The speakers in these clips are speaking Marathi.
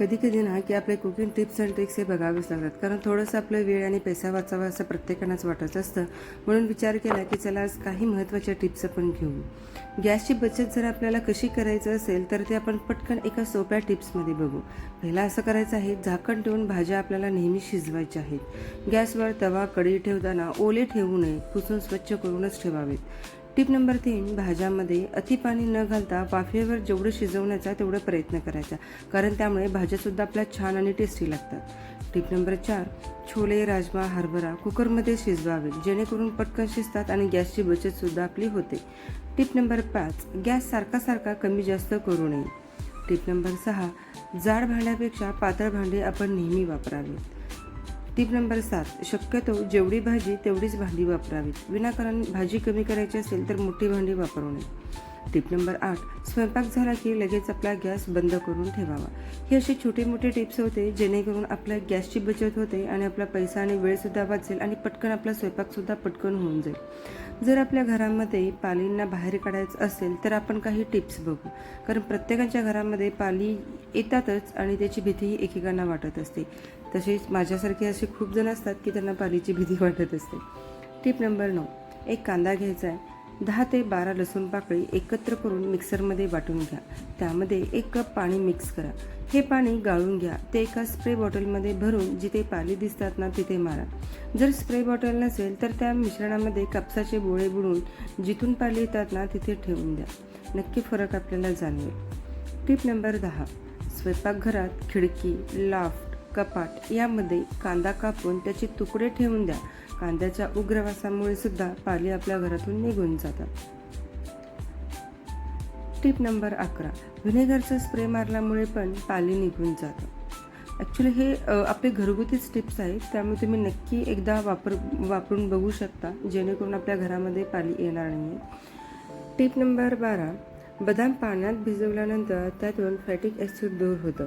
कधी कधी ना की आपले कुकिंग टिप्स अँड ट्रिक्स हे बघावेच लागतात. कारण थोडंसं आपलं वेळ आणि पैसा वाचावा असं प्रत्येकानंच वाटत असतं. म्हणून विचार केला की चला आज काही महत्त्वाच्या टिप्स आपण घेऊ. गॅसची बचत जर आपल्याला कशी करायचं असेल तर ते आपण पटकन एका सोप्या टिप्समध्ये बघू. पहिला असं करायचं आहे झाकण ठेवून भाज्या आपल्याला नेहमी शिजवायच्या आहेत. गॅसवर तवा कढी ठेवताना ओले ठेवू नये पुसून स्वच्छ करूनच ठेवावेत. टिप नंबर तीन भाज्यामध्ये अति पाणी न घालता वाफेवर जेवढं शिजवण्याचा तेवढा प्रयत्न करायचा. कारण त्यामुळे भाज्यासुद्धा आपल्या छान आणि टेस्टी लागतात. टिप नंबर चार छोले राजमा हरभरा कुकरमध्ये शिजवावे जेणेकरून पटकन शिजतात आणि गॅसची बचतसुद्धा आपली होते. टिप नंबर पाच गॅस सारखा सारखा कमी जास्त करू नये. टिप नंबर सहा जाड भांड्यापेक्षा पातळ भांडे आपण नेहमी वापरावेत. टिप नंबर सात शक्यतो जेवढी भाजी तेवढीच भांडी वापरावीत. विनाकारण भाजी कमी करायची असेल तर मोठी भांडी वापरू नये. टिप नंबर आठ स्वयंपाक झाला की लगेच आपला गॅस बंद करून ठेवावा. हे असे छोटे मोठे टिप्स होते जेणेकरून आपल्या गॅसची बचत होते आणि आपला पैसा आणि वेळसुद्धा वाचेल आणि पटकन आपला स्वयंपाकसुद्धा पटकन होऊन जाईल. जर आपल्या घरामध्ये पालींना बाहेर काढायचं असेल तर आपण काही टिप्स बघू. कारण प्रत्येकाच्या घरामध्ये पाली येतातच आणि त्याची भीतीही एकेकांना वाटत असते. तसेच माझ्यासारखे असे खूप जण असतात की त्यांना पालीची भीती वाटत असते. टिप नंबर नऊ एक कांदा घ्यायचा आहे. दहा ते बारा लसूण पाकळी एकत्र करून मिक्सरमध्ये वाटून घ्या. त्यामध्ये एक कप पाणी मिक्स करा. हे पाणी गाळून घ्या. ते एका स्प्रे बॉटलमध्ये भरून जिथे पाली दिसतात ना तिथे मारा. जर स्प्रे बॉटल नसेल तर त्या मिश्रणामध्ये कापसाचे बोळे बुडून जिथून पाली येतात ना तिथे ठेवून द्या. नक्की फरक आपल्याला जाणवेल. टिप नंबर दहा. स्वयंपाकघरात खिडकी लाफ्ट कपाट यामध्ये कांदा कापून त्याचे तुकडे ठेवून द्या. कांद्याच्या उग्रवासामुळे सुद्धा पाली आपल्या घरातून निघून जातात. टिप नंबर अकरा. व्हिनेगरचा स्प्रे मारल्यामुळे पण पाली निघून जातं ॲक्च्युली हे आपले घरगुतीच टिप्स आहेत. त्यामुळे तुम्ही नक्की एकदा वापर वापरून बघू शकता जेणेकरून आपल्या घरामध्ये पाली येणार नाही टिप नंबर बारा. बदाम पाण्यात भिजवल्यानंतर त्यातून फॅटिक ॲसिड दूर होतं.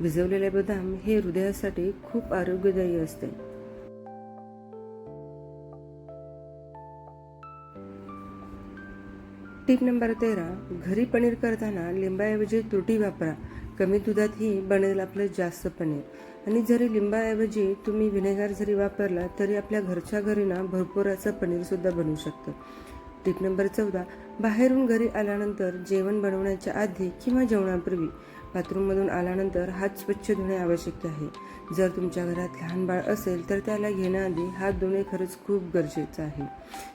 भिजवलेले बदाम हे हृदयासाठी खूप आरोग्यदायी असते. टिप नंबर तेरा घरी पनीर करताना लिंबाऐवजी तुरटी वापरा. कमी दुधातही बनेल आपलं जास्त पनीर. आणि जरी लिंबाऐवजी तुम्ही व्हिनेगार जरी वापरला तरी आपल्या घरच्या घरी ना भरपूर असं पनीरसुद्धा बनवू शकतं. टिप नंबर चौदा बाहेरून घरी आल्यानंतर जेवण बनवण्याच्या आधी किंवा जेवणापूर्वी बाथरूममधून आल्यानंतर हात स्वच्छ धुणे आवश्यक आहे. जर तुमच्या घरात लहान बाळ असेल तर त्याला घेण्याआधी हात धुणे खरंच खूप गरजेचं आहे.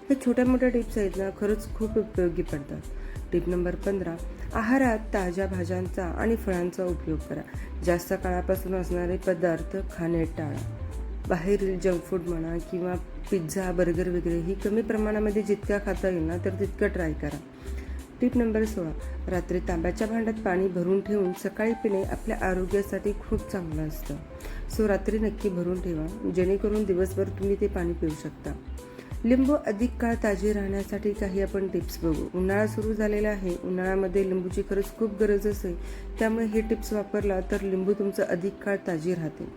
हे छोट्या मोठ्या टिप्स आहेत ना खरंच खूप उपयोगी पडतात. टिप नंबर पंधरा आहारात ताज्या भाज्यांचा आणि फळांचा उपयोग करा. जास्त काळापासून असणारे पदार्थ खाणे टाळा. बाहेरील जंक फूड म्हणा किंवा पिझ्झा बर्गर वगैरे ही कमी प्रमाणामध्ये जितक्या खाता येईल ना तर तितकं ट्राय करा. टिप नंबर सोळा. रात्री तांब्याच्या भांड्यात पाणी भरून ठेवून सकाळी पिणे आपल्या आरोग्यासाठी खूप चांगलं असतं. सो रात्री नक्की भरून ठेवा जेणेकरून दिवसभर तुम्ही ते पाणी पिऊ शकता. लिंबू अधिक काळ ताजी राहण्यासाठी काही आपण टिप्स बघू. उन्हाळा सुरू झालेला आहे. उन्हाळ्यामध्ये लिंबूची खरंच खूप गरज असते. त्यामुळे हे टिप्स वापरला तर लिंबू तुमचं अधिक काळ ताजी राहते.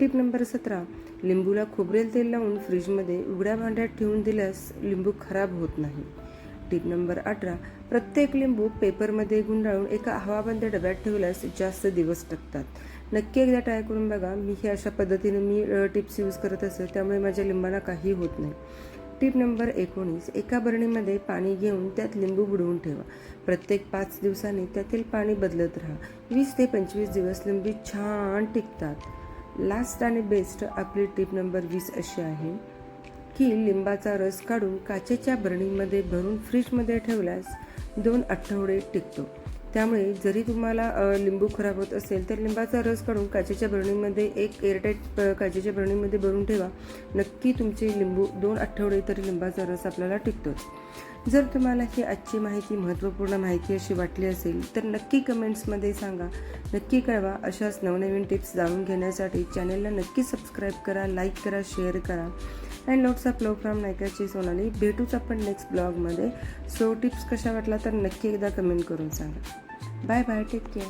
टिप नंबर सतरा. लिंबूला खोबरेल तेल लावून फ्रीजमध्ये उघड्या भांड्यात ठेवून दिल्यास लिंबू खराब होत नाही. टीप नंबर अठरा प्रत्येक लिंबू पेपरमध्ये गुंडाळून एका हवाबंद डब्यात ठेवल्यास जास्त दिवस टकतात. नक्की एकदा ट्राय करून बघा. मी हे अशा पद्धतीने मी टिप्स यूज करत असते त्यामुळे माझ्या लिंबांना काही होत नाही. टिप नंबर एकोणीस एका बरणीमध्ये पाणी घेऊन त्यात लिंबू बुडवून ठेवा. प्रत्येक पाच दिवसांनी त्यातील पाणी बदलत राहा. वीस ते पंचवीस दिवस लिंबू छान टिकतात. लास्ट आणि बेस्ट आपली टीप नंबर वीस अशी आहे. की लिंबाचा रस काढून काचेच्या बरणीमध्ये भरून फ्रीजमध्ये ठेवल्यास दोन आठवडे टिकतो. त्यामुळे जरी तुम्हाला लिंबू खराब होत असेल तर लिंबाचा रस काढून काचेच्या बरणीमध्ये एक एअरटाईट काचेच्या बरणीमध्ये भरून ठेवा. नक्की तुमचे लिंबू दोन आठवडे तरी लिंबाचा रस आपल्याला टिकतोच जर तुम्हाला ही आजची माहिती महत्त्वपूर्ण माहिती अशी वाटली असेल तर नक्की कमेंट्समध्ये सांगा. नक्की कळवा. अशाच नवनवीन टिप्स जाणून घेण्यासाठी चॅनलला नक्की सबस्क्राईब करा लाईक करा शेअर करा. अँड लोट्स प्रोग्राम फ्रॉम नायकाची सोनाली भेटूच आपण नेक्स्ट ब्लॉगमध्ये सो टिप्स कशा वाटला तर नक्की एकदा कमेंट करून सांगा. Bye bye take care